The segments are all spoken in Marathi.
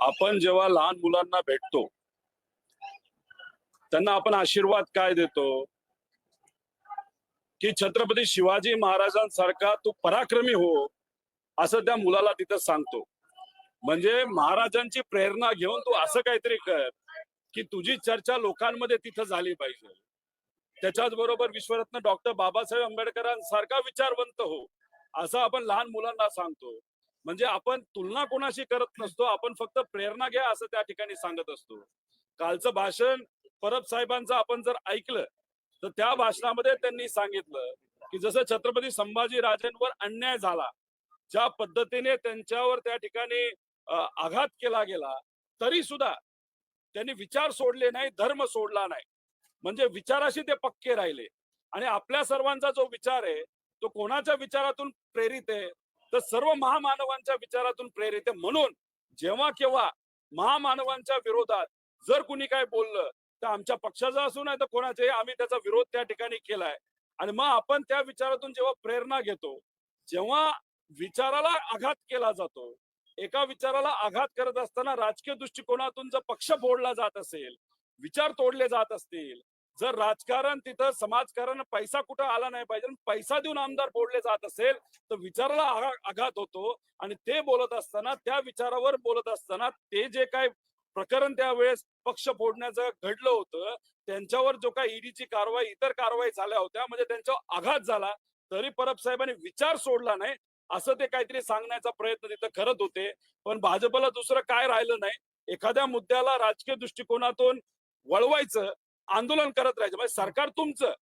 आपण जेव्हा लहान मुलांना भेटतो त्यांना आपण आशीर्वाद काय देतो? की छत्रपती शिवाजी महाराजांसारखा तू पराक्रमी हो असं त्या मुलाला तिथं सांगतो. म्हणजे महाराजांची प्रेरणा घेऊन तू असं काहीतरी कर की तुझी चर्चा लोकांमध्ये तिथं झाली पाहिजे. त्याच्याच बरोबर विश्वरत्न डॉक्टर बाबासाहेब आंबेडकरांसारखा विचारवंत हो असं आपण लहान मुलांना सांगतो. म्हणजे आपण तुलना कोणाशी करत नसतो आपण फक्त प्रेरणा घ्या असं त्या ठिकाणी सांगत असतो. कालचं भाषण परब साहेबांचं आपण जर ऐकलं तर त्या भाषणामध्ये त्यांनी सांगितलं की जसं छत्रपती संभाजी राजेंवर अन्याय झाला ज्या पद्धतीने त्यांच्यावर त्या ठिकाणी आघात केला गेला तरी सुद्धा त्यांनी विचार सोडले नाही धर्म सोडला नाही. म्हणजे विचाराशी ते पक्के राहिले. आणि आपल्या सर्वांचा जो विचार आहे तो कोणाच्या विचारातून प्रेरित आहे? तर सर्व महामानवांच्या विचारातून प्रेरित आहे. म्हणून जेव्हा केव्हा महामानवांच्या विरोधात जर कुणी काय बोललं तर आमच्या पक्षाचा असू नाही तर कोणाचे आम्ही त्याचा विरोध त्या ठिकाणी केलाय. आणि मग आपण त्या विचारातून जेव्हा प्रेरणा घेतो जेव्हा विचाराला आघात केला जातो एका विचाराला आघात करत असताना राजकीय दृष्टिकोनातून जर पक्ष फोडला जात असेल विचार तोडले जात असतील जर राजकारण तिथं समाजकारण पैसा कुठं आला नाही पाहिजे पैसा देऊन आमदार बोलले जात असेल तर विचाराला आघात होतो आणि ते बोलत असताना त्या विचारावर बोलत असताना ते जे काय प्रकरण त्यावेळेस पक्ष फोडण्याचं घडलं होतं त्यांच्यावर जो काही ईडीची कारवाई इतर कारवाई झाल्या होत्या म्हणजे त्यांच्यावर आघात झाला तरी परब साहेबांनी विचार सोडला नाही असं ते काहीतरी सांगण्याचा प्रयत्न तिथं करत होते. पण भाजपला दुसरं काय राहिलं नाही एखाद्या मुद्द्याला राजकीय दृष्टिकोनातून वळवायचं आंदोलन करत राहायचं. म्हणजे सरकार तुमचं.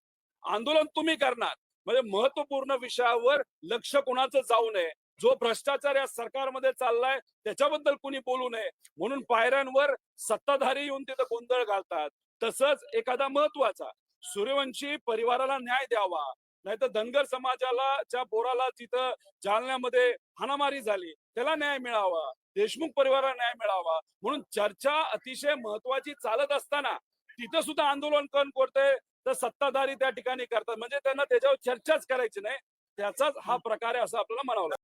आंदोलन तुम्ही करणार. म्हणजे महत्त्वपूर्ण विषयावर लक्ष कोणाचं जाऊ नये. जो भ्रष्टाचार या सरकारमध्ये चाललाय त्याच्याबद्दल कुणी बोलू नये. म्हणून पायऱ्यांवर सत्ताधारी येऊन तिथं गोंधळ घालतात. तसंच एखादा महत्त्वाचा सूर्यवंशी परिवाराला न्याय द्यावा. नाहीतर धनगर समाजाला च्या बोराला तिथं जालन्यामध्ये हाणामारी झाली त्याला न्याय मिळावा. देशमुख परिवाराला न्याय मिळावा. म्हणून चर्चा अतिशय महत्वाची चालत असताना तिथं सुद्धा आंदोलन कोण करतंय तर सत्ताधारी त्या ठिकाणी करतात. म्हणजे त्यांना त्याच्यावर चर्चाच करायची नाही. त्याचाच हा प्रकार आहे असं आपल्याला म्हणावं